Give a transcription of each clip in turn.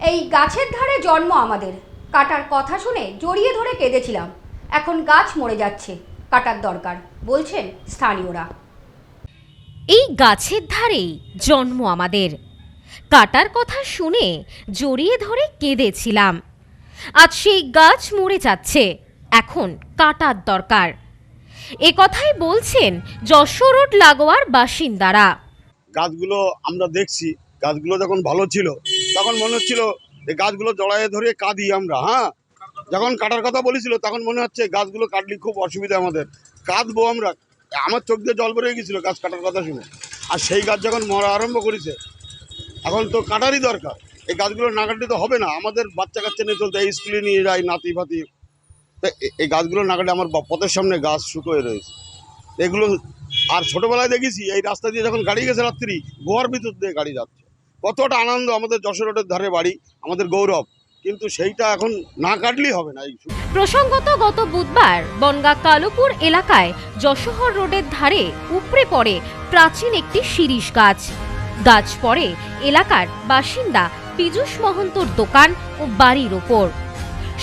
এই গাছের ধারে জন্ম আমাদের। কাটার কথা শুনে জড়িয়ে ধরে কেঁদেছিলাম। এখন গাছ মরে যাচ্ছে কাটার দরকার বলছেন স্থানীয়রা। এই গাছের ধারেই জন্ম আমাদের। কাটার কথা শুনে জড়িয়ে ধরে কেঁদেছিলাম। আজ সেই গাছ মরে যাচ্ছে এখন কাটার দরকার। এ কথাই বলছেন যশোর রোড লাগোয়ার বাসিন্দারা। গাছগুলো আমরা দেখছি গাছগুলো যখন ভালো ছিল তখন মনে হচ্ছিল গাছগুলো জড়াইয়ে ধরে কাঁদি আমরা হ্যাঁ? যখন কাটার কথা বলেছিল, তখন মনে হচ্ছে গাছগুলো কাটলে খুব অসুবিধা আমাদের। কাঁদবো আমরা। আমার চোখ দিয়ে জল বেরিয়ে গেছিল গাছ কাটার কথা শুনে। আর সেই গাছ যখন মরা আরম্ভ করেছে, এখন তো কাটারই দরকার। এই গাছগুলো না কাটলে তো হবে না। আমাদের বাচ্চা কাচ্চা নিয়ে চলতে স্কুলে নিয়ে যাই নাতি ফাতি এই গাছগুলো না কাটলে আমার পথের সামনে গাছ শুকোয় রয়েছে। এগুলো আর ছোটোবেলায় দেখেছি, এই রাস্তা দিয়ে যখন গাড়ি গেছে রাত্রি গোয়ার ভিতর দিয়ে গাড়ি যাচ্ছে। কতটা আনন্দ আমাদের যশোর রোডের ধারে বাড়ি, আমাদের গৌরব। কিন্তু সেইটা এখন না কাটলেই হবে না প্রসঙ্গত গত বুধবার বনগা কালোপুর এলাকায় যশোহর রোডের ধারে উপড়ে পড়ে প্রাচীন একটি শিরীষ গাছ। গাছ পড়ে এলাকার বাসিন্দা পীযূষ মহন্তর দোকান ও বাড়ির ওপর।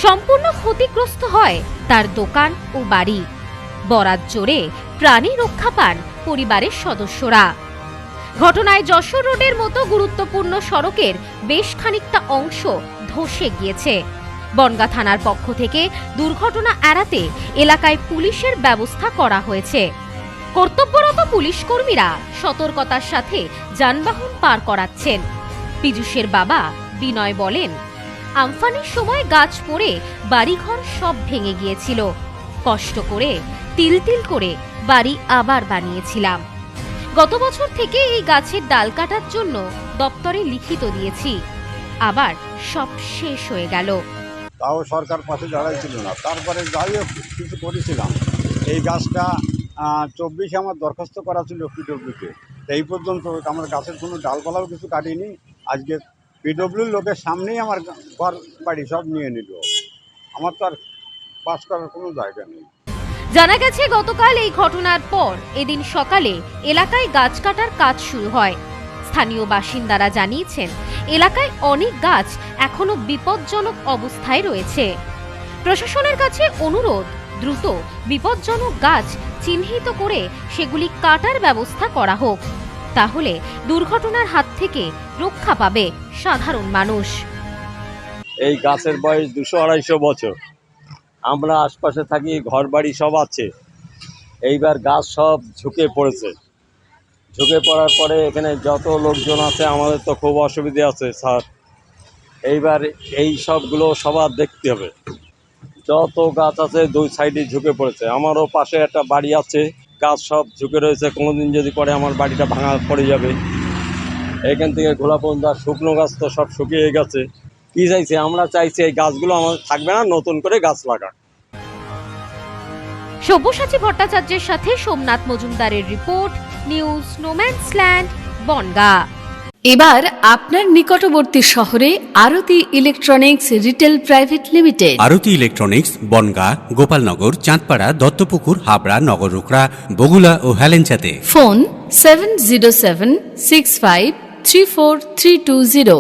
সম্পূর্ণ ক্ষতিগ্রস্ত হয় তার দোকান ও বাড়ি। বরাত জোরে প্রাণী রক্ষা পান পরিবারের সদস্যরা। ঘটনায় যশোর রোডের মতো গুরুত্বপূর্ণ সড়কের বেশ খানিকটা অংশ ধসে গিয়েছে। বনগা থানার পক্ষ থেকে দুর্ঘটনা এড়াতে এলাকায় পুলিশের ব্যবস্থা করা হয়েছে। কর্তব্যরত পুলিশ কর্মীরা সতর্কতার সাথে যানবাহন পার করাচ্ছেন। পীযূষের বাবা বিনয় বলেন, আমফানের সময় গাছ পড়ে, বাড়িঘর সব ভেঙে গিয়েছিল। কষ্ট করে তিল তিল করে বাড়ি আবার বানিয়েছিলাম। গত বছর থেকে এই গাছের ডাল কাটার জন্য দপ্তরে লিখিত দিয়েছি। আবার সব শেষ হয়ে গেল। তাও সরকার পাশে দাঁড়াইছিল না। তারপরে যাই কিছু করেছিলাম। এই গাছটা চব্বিশে আমার দরখাস্ত করা ছিল পিডব্লিউকে। এই পর্যন্ত আমার গাছের কোনো ডালপালাও কিছু কাটিনি। আজকে পিডব্লিউর লোকের সামনেই আমার ঘর বাড়ি সব নিয়ে নিল। আমার তো আর পাস করার কোনো জায়গা নেই। জানা গেছে, গতকাল এই ঘটনার পর এদিন সকালে এলাকায় গাছ কাটার কাজ শুরু হয়। স্থানীয় বাসিন্দারা জানিয়েছেন, এলাকায় অনেক গাছ এখনও বিপজ্জনক অবস্থায় রয়েছে। প্রশাসনের কাছে অনুরোধ, দ্রুত বিপজ্জনক গাছ চিহ্নিত করে সেগুলি কাটার ব্যবস্থা করা হোক। তাহলে দুর্ঘটনার হাত থেকে রক্ষা পাবে সাধারণ মানুষ। এই গাছের বয়স দুশো আড়াইশো বছর। আমরা আশপাশে থাকি ঘর বাড়ি সব আছে। এইবার গাছ সব ঝুঁকে পড়েছে। ঝুঁকে পড়ার পরে এখানে যত লোকজন আছে, আমাদের তো খুব অসুবিধে আছে, স্যার। এইবার এই সবগুলো সবার দেখতে হবে। যত গাছ আছে, দুই সাইডে ঝুঁকে পড়েছে। আমারও পাশে একটা বাড়ি আছে, গাছ সব ঝুঁকে রয়েছে। কোনোদিন যদি পরে আমার বাড়িটা ভাঙা পড়ে যাবে। এখান থেকে ঘোলা পর্যন্ত শুকনো গাছ তো সব শুকিয়ে গেছে। কি চাইছে? আমরা চাইছি এই গাছগুলো আমাদের থাকবে না নতুন করে গাছ লাগাক সব্যসাচী ভট্টাচার্যের সাথে সোমনাথ মজুমদারের রিপোর্ট নিউজ নোম্যান্সল্যান্ড বনগা। এবার আপনার নিকটবর্তী শহরে Aarti electronics retail private limited. Aarti electronics Bangaon Gopalnagar Chandpara Duttapukur Habra Nagarukhra Bagula ও হেলেঞ্চাতে। Phone seven zero seven six five three four three two zero.